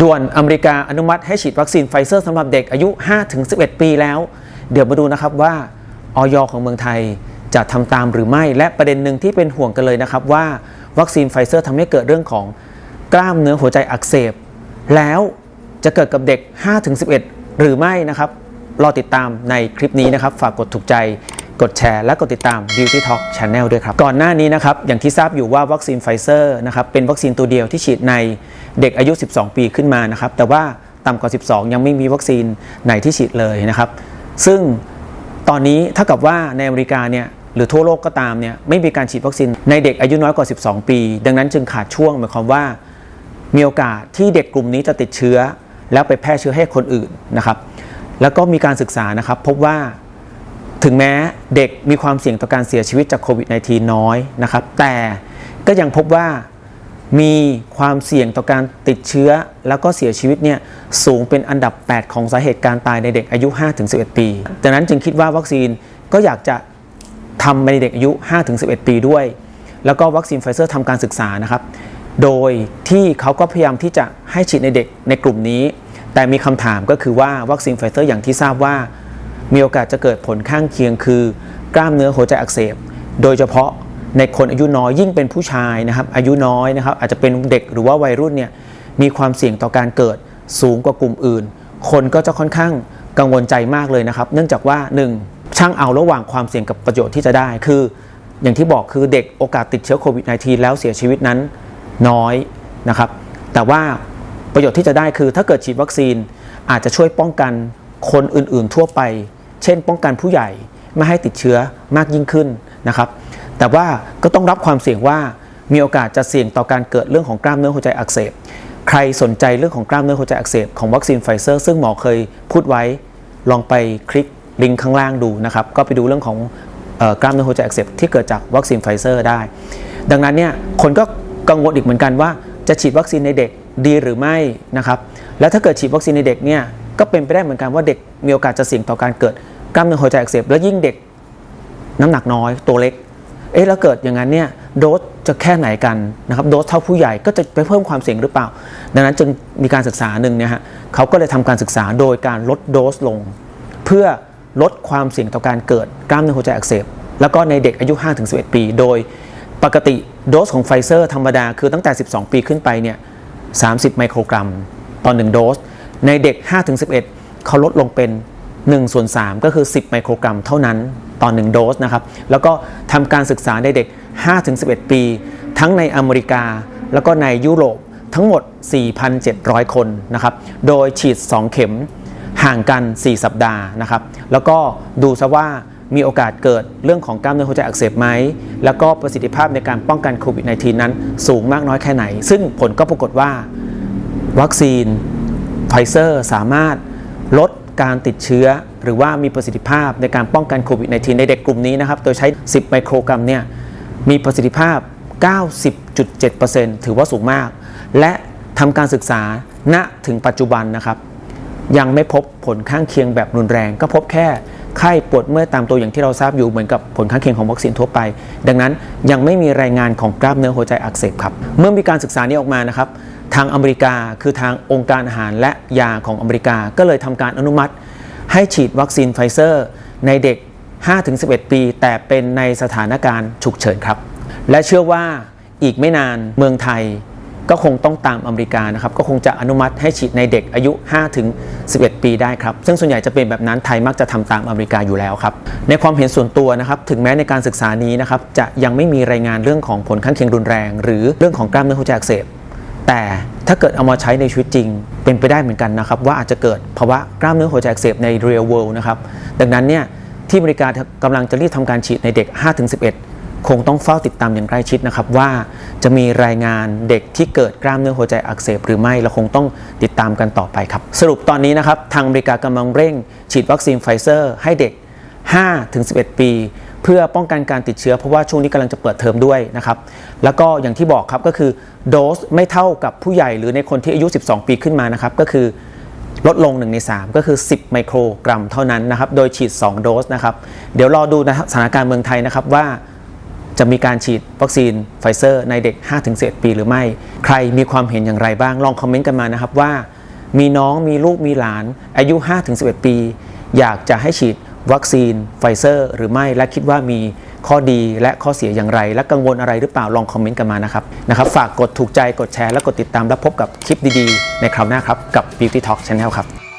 ด่วนอเมริกาอนุมัติให้ฉีดวัคซีนไฟเซอร์สำหรับเด็กอายุ 5-11 ปีแล้ว เดี๋ยวมาดูนะครับว่าออยของเมืองไทยจะทำตามหรือไม่ และประเด็นหนึ่งที่เป็นห่วงกันเลยนะครับว่าวัคซีนไฟเซอร์ทำให้เกิดเรื่องของกล้ามเนื้อหัวใจอักเสบ แล้วจะเกิดกับเด็ก 5-11 หรือไม่นะครับ รอติดตามในคลิปนี้นะครับ ฝากกดถูกใจ กดแชร์และกดติดตาม Beauty Talk Channel ด้วยครับ ก่อนหน้านี้นะครับ อย่างที่ทราบอยู่ว่าวัคซีนไฟเซอร์นะครับเป็นวัคซีนตัวเดียวที่ฉีดในเด็กอายุ 12 ปีขึ้นมานะครับแต่ว่าต่ำกว่า 12 ยังไม่มีวัคซีนไหนที่ฉีดเลยนะครับ ซึ่งตอนนี้ถ้ากับว่าในอเมริกาเนี่ยหรือทั่วโลกก็ตามเนี่ยไม่มีการฉีดวัคซีนในเด็กอายุน้อยกว่า 12 ปี ดังนั้นจึงขาดช่วงหมายความว่า มีโอกาสที่เด็กกลุ่มนี้จะติดเชื้อ แล้วไปแพร่เชื้อให้คนอื่นนะครับ แล้วก็มีการศึกษานะครับ พบว่า ถึงแม้เด็กมีความเสี่ยงต่อการเสียชีวิตจากโควิด -19 น้อยนะครับ แต่ก็ยังพบว่ามีความเสี่ยงต่อการติดเชื้อ แล้วก็เสียชีวิตเนี่ยสูงเป็นอันดับ 8 ของสาเหตุการตายในเด็กอายุ 5-11 ปีดังนั้นจึงคิดว่าวัคซีนก็อยากจะทำในเด็กอายุ 5-11 ปีด้วย แล้วก็วัคซีนไฟเซอร์ทำการศึกษานะครับ โดยที่เขาก็พยายามที่จะให้ฉีดในเด็กในกลุ่มนี้ แต่มีคำถามก็คือว่าวัคซีนไฟเซอร์อย่างที่ทราบว่า มีโอกาสจะเกิดผลข้างเคียงคือ กล้ามเนื้อหัวใจอักเสบ โดยเฉพาะในคนอายุน้อยยิ่งเป็นผู้ชายนะครับ อายุน้อยนะครับ อาจจะเป็นเด็กหรือว่าวัยรุ่นเนี่ยมีความเสี่ยงต่อการเกิดสูงกว่ากลุ่มอื่น คนก็จะค่อนข้างกังวลใจมากเลยนะครับ เนื่องจากว่า 1. ช่างเอาระหว่างความเสี่ยงกับประโยชน์ที่จะได้คือ อย่างที่บอกคือเด็กโอกาสติดเชื้อโควิด -19 แล้วเสียชีวิตนั้นน้อยนะครับ แต่ว่าประโยชน์ที่จะได้คือถ้าเกิดฉีดวัคซีนอาจจะช่วยป้องกันคนอื่นๆทั่วไป เช่น ป้องกันผู้ใหญ่ไม่ให้ติดเชื้อมากยิ่งขึ้นนะครับ แต่ว่าก็ต้องรับความเสี่ยงว่ามีโอกาสจะเสี่ยงต่อการเกิดเรื่องของกล้ามเนื้อหัวใจอักเสบ ใครสนใจเรื่องของกล้ามเนื้อหัวใจอักเสบของวัคซีนไฟเซอร์ซึ่งหมอเคยพูดไว้ ลองไปคลิกลิงก์ข้างล่างดูนะครับ ก็ไปดูเรื่องของออกล้ามเนื้อหัวใจอักเสบที่เกิดจากวัคซีนไฟเซอร์ได้ ดังนั้นเนี่ยคนก็กังวลอีกเหมือนกันว่าจะฉีดวัคซีนในเด็กดีหรือไม่นะครับ แล้วถ้าเกิดฉีดวัคซีนในเด็กเนี่ยก็เป็นไปได้เหมือนกันว่าเด็กมีโอกาสจะเสี่ยงต่อการเกิด กล้ามเนื้อหัวใจอักเสบแล้วยิ่งเด็กน้ำหนักน้อยตัวเล็ก เอ๊ะแล้วเกิดอย่างนั้นเนี่ยโดสจะแค่ไหนกันนะครับโดสเท่าผู้ใหญ่ก็จะไปเพิ่มความเสี่ยงหรือเปล่า ดังนั้นจึงมีการศึกษาหนึ่งเนี่ยฮะเขาก็เลยทำการศึกษาโดยการลดโดสลง เพื่อลดความเสี่ยงต่อการเกิดกล้ามเนื้อหัวใจอักเสบแล้วก็ในเด็กอายุ 5-11 ปี โดยปกติโดสของไฟเซอร์ธรรมดาคือตั้งแต่ 12 ปีขึ้นไปเนี่ย 30 ไมโครกรัม ต่อ 1 โดส ในเด็ก 5-11 เขาลดลงเป็น 1ส่วน3ก็คือ 10 ไมโครกรัมเท่านั้นต่อ 1 โดสนะครับ แล้วก็ทำการศึกษาในเด็ก 5-11 ปี ทั้งในอเมริกา แล้วก็ในยุโรปทั้งหมด 4,700 คนนะครับ โดยฉีด 2 เข็มห่างกัน 4 สัปดาห์นะครับ แล้วก็ดูซะว่ามีโอกาสเกิดเรื่องของกล้ามเนื้อหัวใจอักเสบไหม แล้วก็ประสิทธิภาพในการป้องกันโควิด -19 นั้นสูงมากน้อยแค่ไหน ซึ่งผลก็ปรากฏว่า วัคซีนไฟเซอร์สามารถลด การติดเชื้อ หรือว่ามีประสิทธิภาพในการป้องกันโควิด -19 ในเด็กกลุ่มนี้นะครับ โดยใช้ 10 ไมโครกรัมเนี่ยมีประสิทธิภาพ 90.7%ถือว่าสูงมาก และทำการศึกษาณถึงปัจจุบันนะครับ ยังไม่พบผลข้างเคียงแบบรุนแรง ก็พบแค่ไข้ปวดเมื่อยตามตัวอย่างที่เราทราบอยู่เหมือนกับผลข้างเคียงของวัคซีนทั่วไป ดังนั้นยังไม่มีรายงานของกล้ามเนื้อหัวใจอักเสบครับ เมื่อมีการศึกษานี้ออกมานะครับ ทางอเมริกาคือทางองค์การอาหารและยาของอเมริกาก็เลยทำการอนุมัติ ให้ฉีดวัคซีนไฟเซอร์ ในเด็ก 5-11 ปี แต่เป็นในสถานการณ์ฉุกเฉินครับ และเชื่อว่าอีกไม่นานเมืองไทยก็คงต้องตามอเมริกานะครับ ก็คงจะอนุมัติให้ฉีดในเด็กอายุ5ถึง11 ปีได้ครับ ซึ่งส่วนใหญ่จะเป็นแบบนั้นไทยมักจะทำตามอเมริกาอยู่แล้วครับ ในความเห็นส่วนตัวนะครับ ถึงแม้ในการศึกษานี้นะครับ จะยังไม่มีรายงานเรื่องของผลข้างเคียงรุนแรง หรือเรื่องของกล้ามเนื้อหัวใจอักเสบ แต่ถ้าเกิดเอามาใช้ในชีวิตจริง เป็นไปได้เหมือนกันนะครับ ว่าอาจจะเกิดภาวะกล้ามเนื้อหัวใจอักเสบใน real world นะครับ ดังนั้นเนี่ยที่อเมริกากำลังจะรีบทำการฉีดในเด็ก 5-11 คงต้องเฝ้าติดตามอย่างใกล้ชิดนะครับ ว่าจะมีรายงานเด็กที่เกิดกล้ามเนื้อหัวใจอักเสบหรือไม่เราคงต้องติดตามกันต่อไปครับ สรุปตอนนี้นะครับ ทางอเมริกากำลังเร่ง ฉีดวัคซีนไฟเซอร์ ให้เด็ก 5-11 ปี เพื่อป้องกันการติดเชื้อเพราะว่าช่วงนี้กำลังจะเปิดเทอมด้วยนะครับ แล้วก็อย่างที่บอกครับก็คือโดสไม่เท่ากับผู้ใหญ่หรือในคนที่อายุ 12 ปีขึ้นมานะครับก็คือลดลง 1 ใน 3 ก็คือ 10 ไมโครกรัมเท่านั้นนะครับ โดยฉีด 2 โดสนะครับ เดี๋ยวรอดูนะสถานการณ์เมืองไทยนะครับว่าจะมีการฉีดวัคซีนไฟเซอร์ในเด็ก 5-11 ปีหรือไม่ ใครมีความเห็นอย่างไรบ้าง ลองคอมเมนต์กันมานะครับว่า มีน้องมีลูกมีหลานอายุ 5-11 ปี อยากจะให้ฉีด วัคซีนไฟเซอร์ หรือไม่และคิดว่ามีข้อดีและข้อเสียอย่างไร และกังวลอะไรหรือเปล่าลองคอมเมนต์กันมานะครับนะครับ ฝากกดถูกใจกดแชร์และกดติดตามและพบกับคลิปดีๆ ในคราวหน้าครับ กับ Beauty Talk Channel ครับ